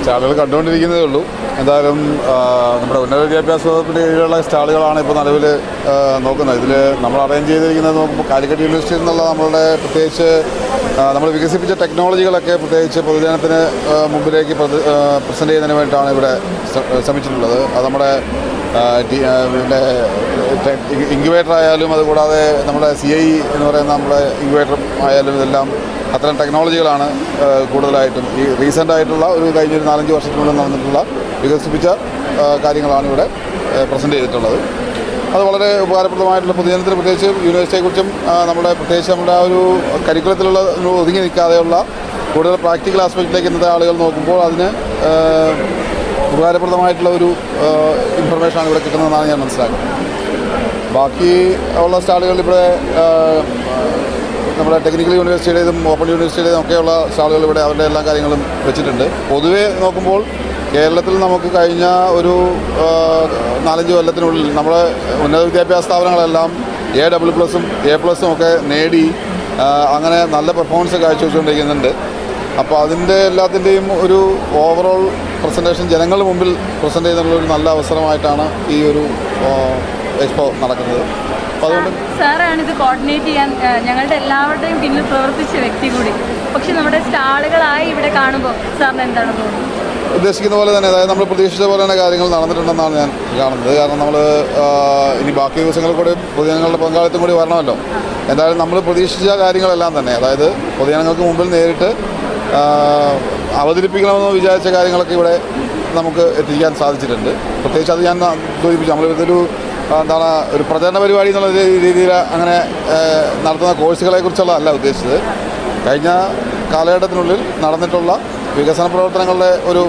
സ്റ്റാളുകൾ കണ്ടുകൊണ്ടിരിക്കുന്നതേ ഉള്ളൂ. എന്തായാലും നമ്മുടെ ഉന്നത വിദ്യാഭ്യാസ വകുപ്പിന്റെ കീഴിലുള്ള സ്റ്റാളുകളാണ് ഇപ്പോൾ നിലവിൽ നോക്കുന്നത്. ഇതിൽ നമ്മൾ അറേഞ്ച് ചെയ്തിരിക്കുന്നത് നോക്കുമ്പോൾ കാലിക്കറ്റ് യൂണിവേഴ്സിറ്റിയിൽ നിന്നുള്ള നമ്മളുടെ പ്രത്യേകിച്ച് നമ്മൾ വികസിപ്പിച്ച ടെക്നോളജികളൊക്കെ പ്രത്യേകിച്ച് പൊതുജനത്തിന് മുമ്പിലേക്ക് പ്രസന്റ് ചെയ്യുന്നതിന് വേണ്ടിയിട്ടാണ് ഇവിടെ ശ്ര- ശ്രമിച്ചിട്ടുള്ളത്. അത് നമ്മുടെ ഇൻക്യുബേറ്റർ ആയാലും അതുകൂടാതെ നമ്മുടെ സി ഐ എന്ന് പറയുന്ന നമ്മുടെ ഇൻക്യുബേറ്റർ ആയാലും ഇതെല്ലാം അത്തരം ടെക്നോളജികളാണ് കൂടുതലായിട്ടും ഈ റീസെന്റ് ആയിട്ടുള്ള ഒരു കഴിഞ്ഞൊരു നാലഞ്ച് വർഷത്തിനുള്ളിൽ നടന്നിട്ടുള്ള വികസിപ്പിച്ച കാര്യങ്ങളാണ് ഇവിടെ പ്രസന്റ് ചെയ്തിട്ടുള്ളത്. അത് വളരെ ഉപകാരപ്രദമായിട്ടുള്ള പൊതുജനത്തിന് പ്രത്യേകിച്ച് യൂണിവേഴ്സിറ്റിയെക്കുറിച്ചും നമ്മുടെ പ്രത്യേകിച്ച് നമ്മുടെ ആ ഒരു കരിക്കുലത്തിലുള്ള ഒതുങ്ങി നിൽക്കാതെയുള്ള കൂടുതൽ പ്രാക്ടിക്കൽ ആസ്പെക്റ്റിലേക്ക് ഇന്നത്തെ ആളുകൾ നോക്കുമ്പോൾ അതിന് ഉപകാരപ്രദമായിട്ടുള്ള ഒരു ഇൻഫർമേഷനാണ് ഇവിടെ കിട്ടുന്നതെന്നാണ് ഞാൻ മനസ്സിലാക്കുന്നത്. ബാക്കി ഉള്ള ആ, നമ്മുടെ ടെക്നിക്കൽ യൂണിവേഴ്സിറ്റിയുടേതും ഓപ്പൺ യൂണിവേഴ്സിറ്റിയുടേതും ഒക്കെയുള്ള സ്റ്റാളുകൾ ഇവിടെ അവരുടെ എല്ലാ കാര്യങ്ങളും വെച്ചിട്ടുണ്ട്. പൊതുവേ നോക്കുമ്പോൾ കേരളത്തിൽ നമുക്ക് കഴിഞ്ഞ ഒരു നാലഞ്ച് കൊല്ലത്തിനുള്ളിൽ നമ്മുടെ ഉന്നത വിദ്യാഭ്യാസ സ്ഥാപനങ്ങളെല്ലാം എ ഡബിൾ പ്ലസും എ പ്ലസും ഒക്കെ നേടി അങ്ങനെ നല്ല പെർഫോമൻസ് കാഴ്ചവെച്ചുകൊണ്ടിരിക്കുന്നുണ്ട്. അപ്പോൾ അതിന്റെ എല്ലാത്തിന്റെയും ഒരു ഓവറോൾ പ്രസന്റേഷൻ ജനങ്ങളുടെ മുമ്പിൽ പ്രസന്റ് ചെയ്യുന്നുള്ള ഒരു നല്ല അവസരമായിട്ടാണ് ഈ ഒരു എക്സ്പോ നടക്കുന്നത്. സാറാണ് ഇത് കോർഡിനേറ്റ് ചെയ്യാൻ ഞങ്ങളുടെ എല്ലാവരുടെയും പിന്നിൽ പ്രവർത്തിച്ച വ്യക്തി കൂടി. പക്ഷെ നമ്മുടെ സ്റ്റാളുകളായി ഇവിടെ കാണുമ്പോൾ സാറിന് എന്താണ് തോന്നുന്നത്? ഉദ്ദേശിക്കുന്ന പോലെ തന്നെ അതായത് നമ്മൾ പ്രതീക്ഷിച്ച പോലെ തന്നെ കാര്യങ്ങൾ നടന്നിട്ടുണ്ടെന്നാണ് ഞാൻ കാണുന്നത്. കാരണം നമ്മൾ ഇനി ബാക്കി ദിവസങ്ങളിൽ കൂടി പൊതുജനങ്ങളുടെ പങ്കാളിത്തം കൂടി വരണമല്ലോ. എന്തായാലും നമ്മൾ പ്രതീക്ഷിച്ച കാര്യങ്ങളെല്ലാം തന്നെ. അതായത് പൊതുജനങ്ങൾക്ക് മുമ്പിൽ നേരിട്ട് അവതരിപ്പിക്കണമെന്ന് വിചാരിച്ച കാര്യങ്ങളൊക്കെ ഇവിടെ നമുക്ക് എത്തിക്കാൻ സാധിച്ചിട്ടുണ്ട്. പ്രത്യേകിച്ച് അത് ഞാൻ സൂചിപ്പിച്ചു. നമ്മളിവിടുത്തെ ആ, എന്താണ് ഒരു പ്രചരണ പരിപാടി എന്നുള്ള രീതിയിൽ അങ്ങനെ നടത്തുന്ന കോഴ്സുകളെ കുറിച്ചുള്ള അല്ല ഉദ്ദേശിച്ചത്. കഴിഞ്ഞ കാലഘട്ടത്തിനുള്ളിൽ നടന്നിട്ടുള്ള വികസന പ്രവർത്തനങ്ങളുടെ ഒരു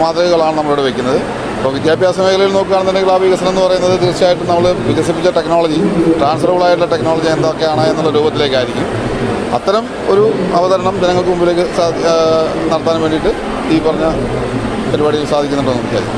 മാതൃകകളാണ് നമ്മളിവിടെ വയ്ക്കുന്നത് ഇപ്പോൾ വിദ്യാഭ്യാസ മേഖലയിൽ നോക്കുകയാണെന്നുണ്ടെങ്കിൽ ആ വികസനം എന്ന് പറയുന്നത് തീർച്ചയായിട്ടും നമ്മൾ വികസിപ്പിച്ച ടെക്നോളജി ട്രാൻസ്ഫറബിൾ ആയിട്ടുള്ള ടെക്നോളജി എന്തൊക്കെയാണ് എന്നുള്ള രൂപത്തിലേക്കായിരിക്കും. അത്തരം ഒരു അവതരണം ജനങ്ങൾക്ക് മുമ്പിലേക്ക് നടത്താൻ വേണ്ടിയിട്ട് ഈ പറഞ്ഞ പരിപാടിയിൽ സാധിക്കുന്നുണ്ടെന്ന് വിചാരിക്കും.